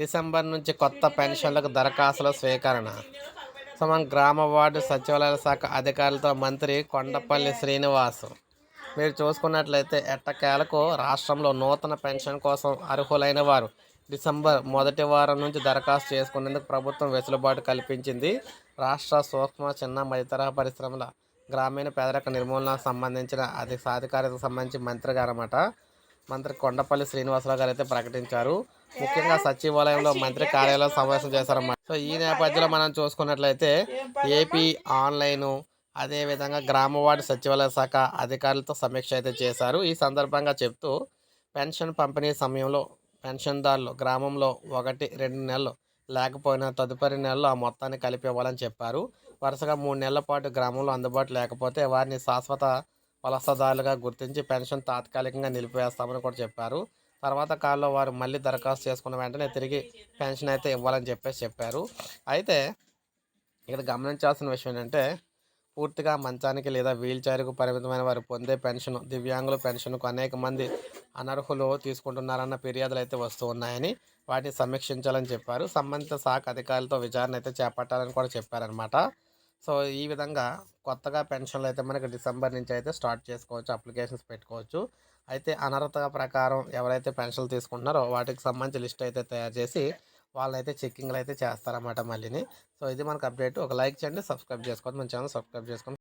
December నుంచి కొత్త పెన్షన్లకు దరఖాస్తుల స్వీకరణ. సో మన గ్రామ వార్డు సచివాలయ శాఖ అధికారులతో మంత్రి కొండపల్లి శ్రీనివాస్. మీరు చూసుకున్నట్లయితే ఎట్టకేలకు రాష్ట్రంలో నూతన పెన్షన్ కోసం అర్హులైన వారు డిసెంబర్ మొదటి వారం నుంచి దరఖాస్తు చేసుకునేందుకు ప్రభుత్వం వెసులుబాటు కల్పించింది. రాష్ట్ర సూక్ష్మ చిన్న మధ్యతరహా పరిశ్రమల గ్రామీణ పేదరిక నిర్మూలనకు సంబంధించిన అది సాధికారతకు సంబంధించి మంత్రి గారు అన్నమాట మంత్రి కొండపల్లి శ్రీనివాసరావు గారు అయితే ప్రకటించారు. ముఖ్యంగా సచివాలయంలో మంత్రి కార్యాలయం సమావేశం చేశారన్నమాట సో ఈ నేపథ్యంలో మనం చూసుకున్నట్లయితే ఏపీ ఆన్లైన్ అదేవిధంగా గ్రామ వార్డు సచివాలయ శాఖ అధికారులతో సమీక్ష అయితే చేశారు. ఈ సందర్భంగా చెప్తూ పెన్షన్ పంపిణీ సమయంలో పెన్షన్దారులు గ్రామంలో ఒకటి రెండు నెలలు లేకపోయినా తదుపరి నెలలో ఆ మొత్తాన్ని కలిపి ఇవ్వాలని చెప్పారు. వరుసగా మూడు నెలల పాటు గ్రామంలో అందుబాటు లేకపోతే వారిని శాశ్వత వలసదారులుగా గుర్తించి పెన్షన్ తాత్కాలికంగా నిలిపివేస్తామని కూడా చెప్పారు. తర్వాత కాలంలో వారు మళ్ళీ దరఖాస్తు చేసుకున్న వెంటనే తిరిగి పెన్షన్ అయితే ఇవ్వాలని చెప్పేసి చెప్పారు. అయితే ఇక్కడ గమనించాల్సిన విషయం ఏంటంటే పూర్తిగా మంచానికి లేదా వీల్ చైర్కు పరిమితమైన వారు పొందే పెన్షన్ దివ్యాంగుల పెన్షన్కు అనేక మంది అనర్హులు తీసుకుంటున్నారన్న ఫిర్యాదులు అయితే వస్తూ ఉన్నాయని వాటిని సమీక్షించాలని చెప్పారు. సంబంధిత శాఖ అధికారులతో విచారణ అయితే చేపట్టాలని కూడా చెప్పారనమాట సో ఈ విధంగా కొత్తగా పెన్షన్లు అయితే మనకి డిసెంబర్ నుంచి అయితే స్టార్ట్ చేసుకోవచ్చు అప్లికేషన్స్ పెట్టుకోవచ్చు. అయితే అనర్హత ప్రకారం ఎవరైతే పెన్షన్లు తీసుకుంటున్నారో వాటికి సంబంధించి లిస్ట్ అయితే తయారు చేసి వాళ్ళైతే చెక్కింగ్లు అయితే చేస్తారన్నమాట మళ్ళీని. సో ఇది మనకు అప్డేట్. ఒక లైక్ చేయండి సబ్స్క్రైబ్ చేసుకోండి. మన ఛానల్ సబ్స్క్రైబ్ చేసుకొని